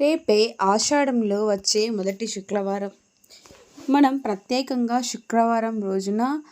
రేపే ఆషాఢంలో వచ్చే మొదటి శుక్రవారం. మనం ప్రత్యేకంగా శుక్రవారం రోజున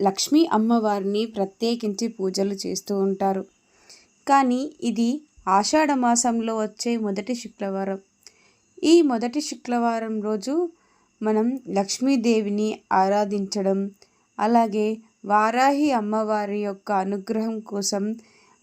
లక్ష్మీ అమ్మవారిని ప్రత్యేకించి పూజలు చేస్తూ ఉంటారు. కానీ ఇది ఆషాఢ మాసంలో వచ్చే మొదటి శుక్రవారం. ఈ మొదటి శుక్రవారం రోజు మనం లక్ష్మీదేవిని ఆరాధించడం అలాగే వారాహి అమ్మవారి యొక్క అనుగ్రహం కోసం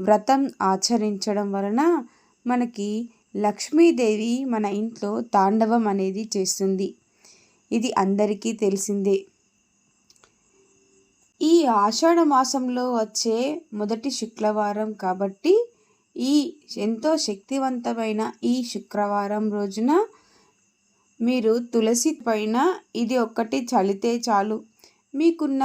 వ్రతం ఆచరించడం వలన మనకి లక్ష్మీదేవి మన ఇంట్లో తాండవం అనేది చేస్తుంది. ఇది అందరికీ తెలిసిందే. ఈ ఆషాఢ మాసంలో వచ్చే మొదటి శుక్రవారం కాబట్టి ఈ ఎంతో శక్తివంతమైన ఈ శుక్రవారం రోజున మీరు తులసి పైన ఇది ఒక్కటి చలితే చాలు. మీకున్న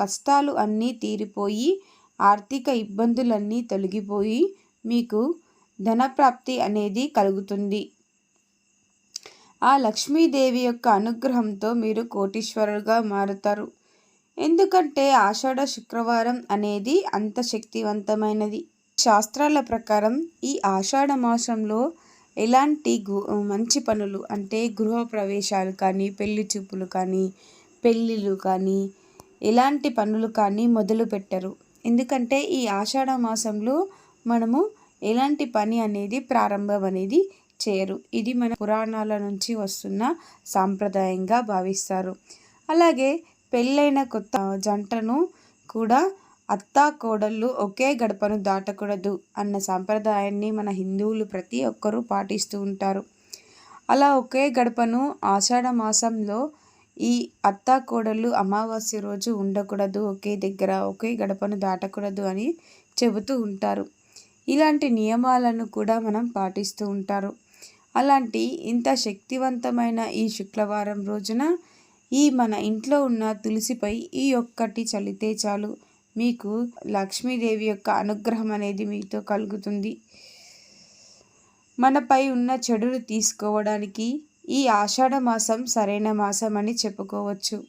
కష్టాలు అన్నీ తీరిపోయి ఆర్థిక ఇబ్బందులన్నీ తొలగిపోయి మీకు ధనప్రాప్తి అనేది కలుగుతుంది. ఆ లక్ష్మీదేవి యొక్క అనుగ్రహంతో మీరు కోటీశ్వరుడుగా మారుతారు. ఎందుకంటే ఆషాఢ శుక్రవారం అనేది అంత శక్తివంతమైనది. శాస్త్రాల ప్రకారం ఈ ఆషాఢ మాసంలో ఎలాంటి మంచి పనులు అంటే గృహప్రవేశాలు కానీ పెళ్ళి చూపులు కానీ పెళ్ళిళ్ళు కానీ ఎలాంటి పనులు కానీ మొదలు పెట్టరు ఎందుకంటే ఈ ఆషాఢ మాసంలో మనము ఎలాంటి పని అనేది ప్రారంభం అనేది చేయరు. ఇది మన పురాణాల నుంచి వస్తున్న సాంప్రదాయంగా భావిస్తారు. అలాగే పెళ్ళైన కొత్త జంటను కూడా అత్తా కోడళ్ళు ఒకే గడపను దాటకూడదు అన్న సాంప్రదాయాన్ని మన హిందువులు ప్రతి ఒక్కరూ పాటిస్తూ ఉంటారు. అలా ఒకే గడపను ఆషాఢ మాసంలో ఈ అత్తా కోడళ్ళు అమావాస్య రోజు ఉండకూడదు. ఒకే దగ్గర ఒకే గడపను దాటకూడదు అని చెబుతూ ఉంటారు. ఇలాంటి నియమాలను కూడా మనం పాటిస్తూ ఉంటారు. అలాంటి ఇంత శక్తివంతమైన ఈ శుక్రవారం రోజున ఈ మన ఇంట్లో ఉన్న తులసిపై ఈ ఒక్కటి చలితే చాలు. మీకు లక్ష్మీదేవి యొక్క అనుగ్రహం అనేది మీతో కలుగుతుంది. మనపై ఉన్న చెడును తీసుకోవడానికి ఈ ఆషాఢ మాసం సరైన మాసం అని చెప్పుకోవచ్చు.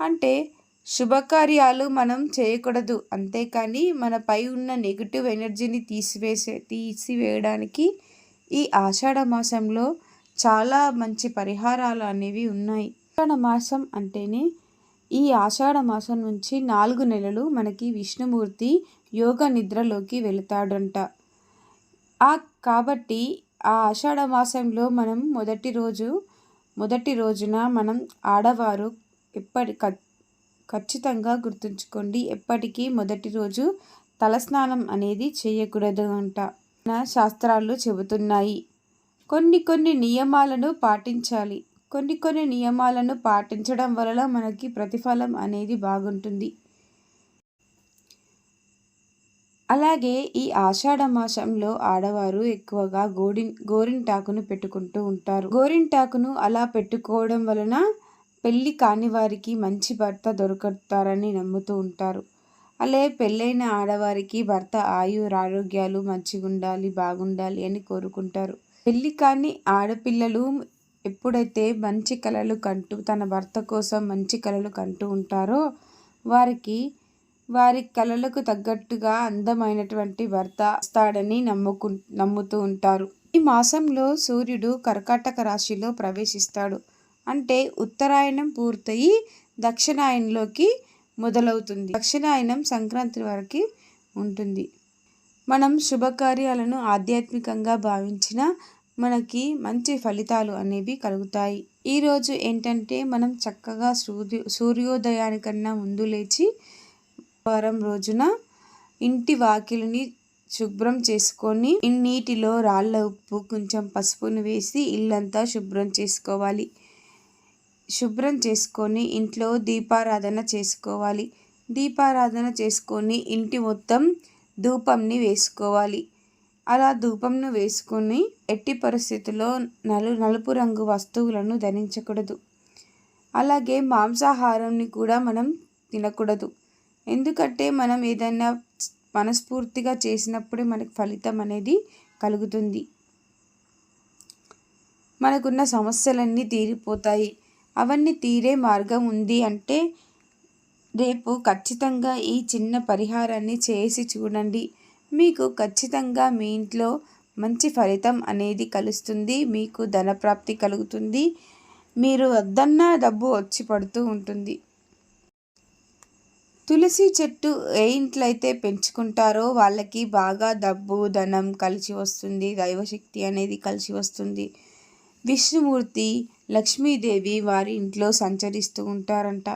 అంటే శుభకార్యాలు మనం చేయకూడదు. అంతేకాని మనపై ఉన్న నెగిటివ్ ఎనర్జీని తీసివేసే తీసివేయడానికి ఈ ఆషాఢ మాసంలో చాలా మంచి పరిహారాలు అనేవి ఉన్నాయి. ఆషాఢ మాసం అంటేనే ఈ ఆషాఢ మాసం నుంచి నాలుగు నెలలు మనకి విష్ణుమూర్తి యోగ నిద్రలోకి వెళతాడంట. ఆ కాబట్టి ఆ ఆషాఢ మాసంలో మనం మొదటి రోజు మొదటి రోజున మనం ఆడవారు ఎప్పటి ఖచ్చితంగా గుర్తుంచుకోండి. ఎప్పటికీ మొదటి రోజు తలస్నానం అనేది చేయకూడదు అంట నా శాస్త్రాలు చెబుతున్నాయి. కొన్ని కొన్ని నియమాలను పాటించాలి. కొన్ని కొన్ని నియమాలను పాటించడం వలన మనకి ప్రతిఫలం అనేది బాగుంటుంది. అలాగే ఈ ఆషాఢ మాసంలో ఆడవారు ఎక్కువగా గోడి గోరింటాకును పెట్టుకుంటూ ఉంటారు. గోరింటాకును అలా పెట్టుకోవడం వలన పెళ్ళి కాని వారికి మంచి భర్త దొరుకుతారని నమ్ముతూ ఉంటారు. అలాగే పెళ్ళైన ఆడవారికి భర్త ఆయుర ఆరోగ్యాలు మంచిగా ఉండాలి బాగుండాలి అని కోరుకుంటారు. పెళ్ళి కాని ఆడపిల్లలు ఎప్పుడైతే మంచి కళలు కంటూ తన భర్త కోసం మంచి కళలు కంటూ ఉంటారో వారికి వారి కళలకు తగ్గట్టుగా అందమైనటువంటి భర్త వస్తాడని నమ్ముకు నమ్ముతూ ఉంటారు. ఈ మాసంలో సూర్యుడు కర్కాటక రాశిలో ప్రవేశిస్తాడు. అంటే ఉత్తరాయణం పూర్తయి దక్షిణాయనంలోకి మొదలవుతుంది. దక్షిణాయనం సంక్రాంతి వరకు ఉంటుంది. మనం శుభకార్యాలను ఆధ్యాత్మికంగా భావించిన మనకి మంచి ఫలితాలు అనేవి కలుగుతాయి. ఈరోజు ఏంటంటే మనం చక్కగా సూర్యో సూర్యోదయానికన్నా ముందు లేచి వారం రోజున ఇంటి వాకిలిని శుభ్రం చేసుకొని నీటిలో రాళ్ళ ఉప్పు కొంచెం పసుపును వేసి ఇల్లంతా శుభ్రం చేసుకోవాలి. శుభ్రం చేసుకొని ఇంట్లో దీపారాధన చేసుకోవాలి. దీపారాధన చేసుకొని ఇంటి మొత్తం ధూపంని వేసుకోవాలి. అలా ధూపంను వేసుకొని ఎట్టి పరిస్థితుల్లో నలు నలుపు రంగు వస్తువులను ధరించకూడదు. అలాగే మాంసాహారాన్ని కూడా మనం తినకూడదు. ఎందుకంటే మనం ఏదైనా మనస్ఫూర్తిగా చేసినప్పుడే మనకు ఫలితం అనేది కలుగుతుంది. మనకున్న సమస్యలన్నీ తీరిపోతాయి. అవన్నీ తీరే మార్గం ఉంది అంటే రేపు ఖచ్చితంగా ఈ చిన్న పరిహారాన్ని చేసి చూడండి. మీకు ఖచ్చితంగా మీ ఇంట్లో మంచి ఫలితం అనేది కలుస్తుంది. మీకు ధనప్రాప్తి కలుగుతుంది. మీరు వద్దన్న డబ్బు వచ్చి పడుతూ ఉంటుంది. తులసి చెట్టు ఏ ఇంట్లో అయితే పెంచుకుంటారో వాళ్ళకి బాగా డబ్బు ధనం కలిసి వస్తుంది. దైవశక్తి అనేది కలిసి వస్తుంది. విష్ణుమూర్తి లక్ష్మీదేవి వారి ఇంట్లో సంచరిస్తూ ఉంటారంట.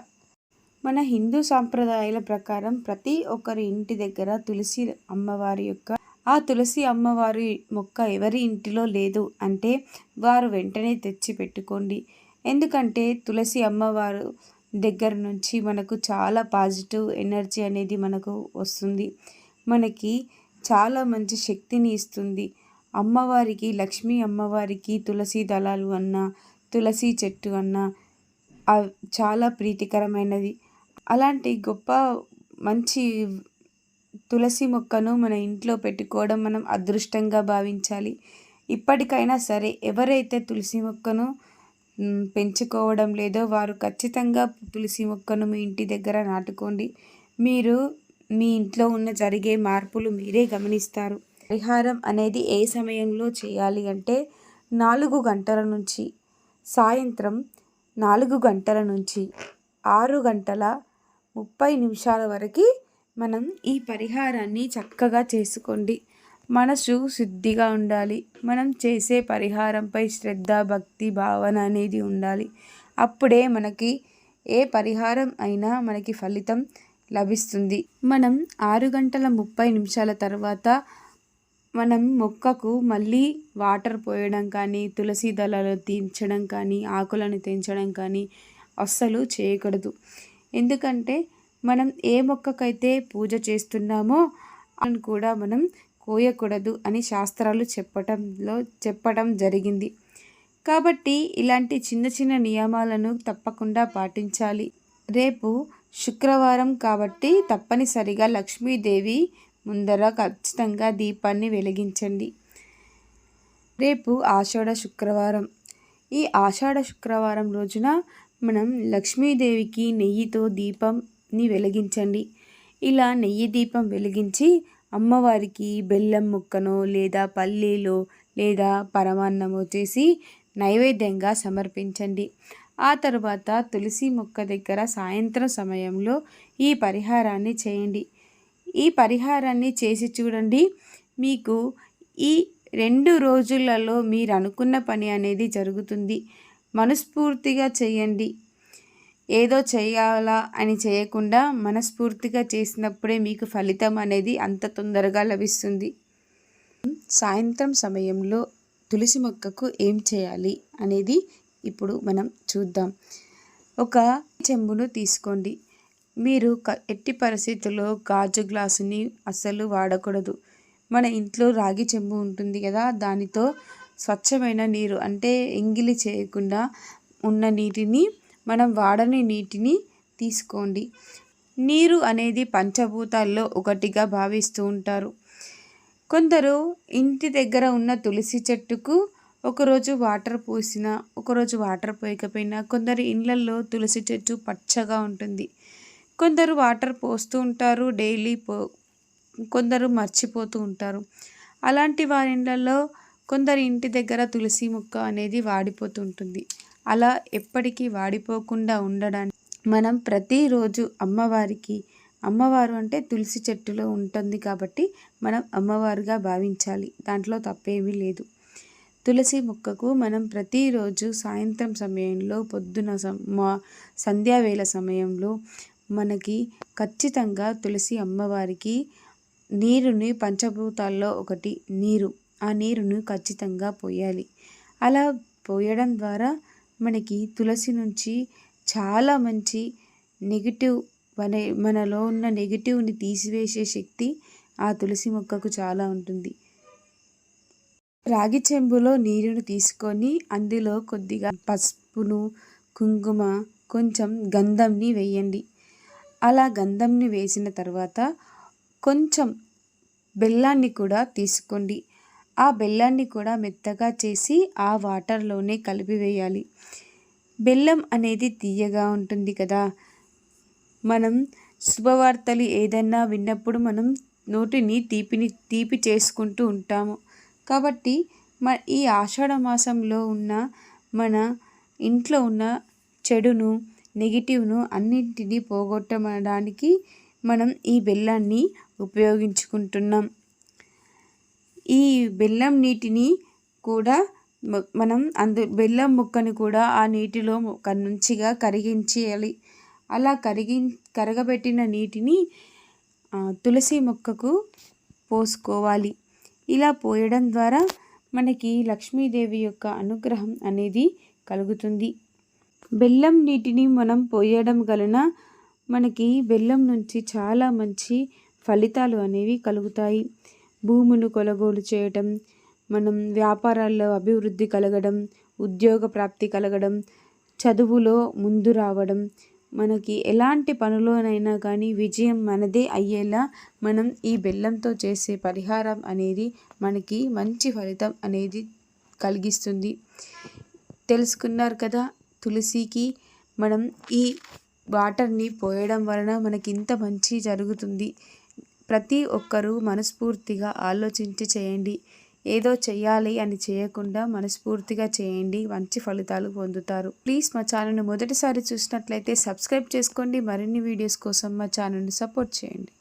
మన హిందూ సాంప్రదాయాల ప్రకారం ప్రతి ఒక్కరి ఇంటి దగ్గర తులసి అమ్మవారి యొక్క ఆ తులసి అమ్మవారి మొక్క ఎవరి ఇంటిలో లేదు అంటే వారు వెంటనే తెచ్చి పెట్టుకోండి. ఎందుకంటే తులసి అమ్మవారు దగ్గర నుంచి మనకు చాలా పాజిటివ్ ఎనర్జీ అనేది మనకు వస్తుంది. మనకి చాలా మంచి శక్తిని ఇస్తుంది. అమ్మవారికి లక్ష్మీ అమ్మవారికి తులసి దళాలు అన్న తులసి చెట్టు అన్న చాలా ప్రీతికరమైనది. అలాంటి గొప్ప మంచి తులసి మొక్కను మన ఇంట్లో పెట్టుకోవడం మనం అదృష్టంగా భావించాలి. ఇప్పటికైనా సరే ఎవరైతే తులసి మొక్కను పెంచుకోవడం లేదో వారు ఖచ్చితంగా తులసి మొక్కను మీ ఇంటి దగ్గర నాటుకోండి. మీరు మీ ఇంట్లో ఉన్న జరిగే మార్పులు మీరే గమనిస్తారు. పరిహారం అనేది ఏ సమయంలో చేయాలి అంటే నాలుగు గంటల నుంచి సాయంత్రం నాలుగు గంటల నుంచి ఆరు గంటల ముప్పై నిమిషాల వరకు మనం ఈ పరిహారాన్ని చక్కగా చేసుకోండి. మనసు శుద్ధిగా ఉండాలి. మనం చేసే పరిహారంపై శ్రద్ధ భక్తి భావన అనేది ఉండాలి. అప్పుడే మనకి ఏ పరిహారం అయినా మనకి ఫలితం లభిస్తుంది. మనం ఆరు గంటల ముప్పై నిమిషాల తర్వాత మనం మొక్కకు మళ్ళీ వాటర్ పోయడం కానీ తులసి దళాలు తీర్చడం కానీ ఆకులను తెంచడం కానీ అస్సలు చేయకూడదు. ఎందుకంటే మనం ఏ మొక్కకైతే పూజ చేస్తున్నామో అని కూడా మనం కోయకూడదు అని శాస్త్రాలు చెప్పటంలో చెప్పడం జరిగింది. కాబట్టి ఇలాంటి చిన్న చిన్న నియమాలను తప్పకుండా పాటించాలి. రేపు శుక్రవారం కాబట్టి తప్పనిసరిగా లక్ష్మీదేవి ముందర ఖచ్చితంగా దీపాన్ని వెలిగించండి. రేపు ఆషాఢ శుక్రవారం. ఈ ఆషాఢ శుక్రవారం రోజున మనం లక్ష్మీదేవికి నెయ్యితో దీపంని వెలిగించండి. ఇలా నెయ్యి దీపం వెలిగించి అమ్మవారికి బెల్లం ముక్కనో లేదా పల్లీలో లేదా పరమాన్నమో చేసి నైవేద్యంగా సమర్పించండి. ఆ తర్వాత తులసి మొక్క దగ్గర సాయంత్రం సమయంలో ఈ పరిహారాన్ని చేయండి. ఈ పరిహారాన్ని చేసి చూడండి. మీకు ఈ రెండు రోజులలో మీరు అనుకున్న పని అనేది జరుగుతుంది. మనస్ఫూర్తిగా చేయండి. ఏదో చేయాలా అని చేయకుండా మనస్ఫూర్తిగా చేసినప్పుడే మీకు ఫలితం అనేది అంత తొందరగా లభిస్తుంది. సాయంత్రం సమయంలో తులసి మొక్కకు ఏం చేయాలి అనేది ఇప్పుడు మనం చూద్దాం. ఒక చెంబును తీసుకోండి. మీరు ఎట్టి పరిస్థితుల్లో గాజు గ్లాసుని అస్సలు వాడకూడదు. మన ఇంట్లో రాగి చెంబు ఉంటుంది కదా దానితో స్వచ్ఛమైన నీరు అంటే ఎంగిలి చేయకుండా ఉన్న నీటిని మనం వాడని నీటిని తీసుకోండి. నీరు అనేది పంచభూతాల్లో ఒకటిగా భావిస్తూ ఉంటారు. కొందరు ఇంటి దగ్గర ఉన్న తులసి చెట్టుకు ఒకరోజు వాటర్ పోసిన ఒకరోజు వాటర్ పోయకపోయినా కొందరు ఇళ్ళల్లో తులసి చెట్టు పచ్చగా ఉంటుంది. కొందరు వాటర్ పోస్తూ ఉంటారు డైలీ పో కొందరు మర్చిపోతూ ఉంటారు. అలాంటి వారి ఇళ్ళల్లో కొందరి ఇంటి దగ్గర తులసి మొక్క అనేది వాడిపోతుంటుంది అలా ఎప్పటికీ వాడిపోకుండా ఉండడానికి మనం ప్రతిరోజు అమ్మవారికి అమ్మవారు అంటే తులసి చెట్టులో ఉంటుంది కాబట్టి మనం అమ్మవారుగా భావించాలి. దాంట్లో తప్పేమీ లేదు. తులసి మొక్కకు మనం ప్రతిరోజు సాయంత్రం సమయంలో పొద్దున సంధ్యావేళ సమయంలో మనకి ఖచ్చితంగా తులసి అమ్మవారికి నీరుని పంచభూతాల్లో ఒకటి నీరు. ఆ నీరును ఖచ్చితంగా పోయాలి. అలా పోయడం ద్వారా మనకి తులసి నుంచి చాలా మంచి నెగిటివ్ మన మనలో ఉన్న నెగిటివ్ని తీసివేసే శక్తి ఆ తులసి మొక్కకు చాలా ఉంటుంది. రాగి చెంబులో నీరును తీసుకొని అందులో కొద్దిగా పసుపును కుంకుమ కొంచెం గంధంని వేయండి. అలా గంధంని వేసిన తర్వాత కొంచెం బెల్లాన్ని కూడా తీసుకోండి. ఆ బెల్లాన్ని కూడా మెత్తగా చేసి ఆ వాటర్లోనే కలిపివేయాలి బెల్లం అనేది తీయగా ఉంటుంది కదా. మనం శుభవార్తలు ఏదైనా విన్నప్పుడు మనం నోటిని తీపిని తీపి చేసుకుంటూ ఉంటాము. కాబట్టి మ ఈ ఆషాఢ మాసంలో ఉన్న మన ఇంట్లో ఉన్న చెడును నెగిటివ్ను అన్నింటినీ పోగొట్టడానికి మనం ఈ బెల్లాన్ని ఉపయోగించుకుంటున్నాం. ఈ బెల్లం నీటిని కూడా మనం అందు బెల్లం ముక్కని కూడా ఆ నీటిలో మంచిగా కరిగించేయాలి. అలా కరిగి కరగబెట్టిన నీటిని తులసి మొక్కకు పోసుకోవాలి. ఇలా పోయడం ద్వారా మనకి లక్ష్మీదేవి యొక్క అనుగ్రహం అనేది కలుగుతుంది. బెల్లం నీటిని మనం పోయడం వలన మనకి బెల్లం నుంచి చాలా మంచి ఫలితాలు అనేవి కలుగుతాయి. భూములు కొనుగోలు చేయటం మనం వ్యాపారాల్లో అభివృద్ధి కలగడం ఉద్యోగ ప్రాప్తి కలగడం చదువులో ముందు రావడం మనకి ఎలాంటి పనులోనైనా కానీ విజయం మనదే అయ్యేలా మనం ఈ బెల్లంతో చేసే పరిహారం అనేది మనకి మంచి ఫలితం అనేది కలిగిస్తుంది. తెలుసుకున్నారు కదా? తులసికి మనం ఈ వాటర్ని పోయడం వలన మనకి ఇంత మంచి జరుగుతుంది. ప్రతి ఒక్కరూ మనస్ఫూర్తిగా ఆలోచించి చేయండి. ఏదో చేయాలి అని చేయకుండా మనస్ఫూర్తిగా చేయండి. మంచి ఫలితాలు పొందుతారు. ప్లీజ్ మా ఛానల్ను మొదటిసారి చూసినట్లయితే సబ్స్క్రైబ్ చేసుకోండి. మరిన్ని వీడియోస్ కోసం మా ఛానల్ని సపోర్ట్ చేయండి.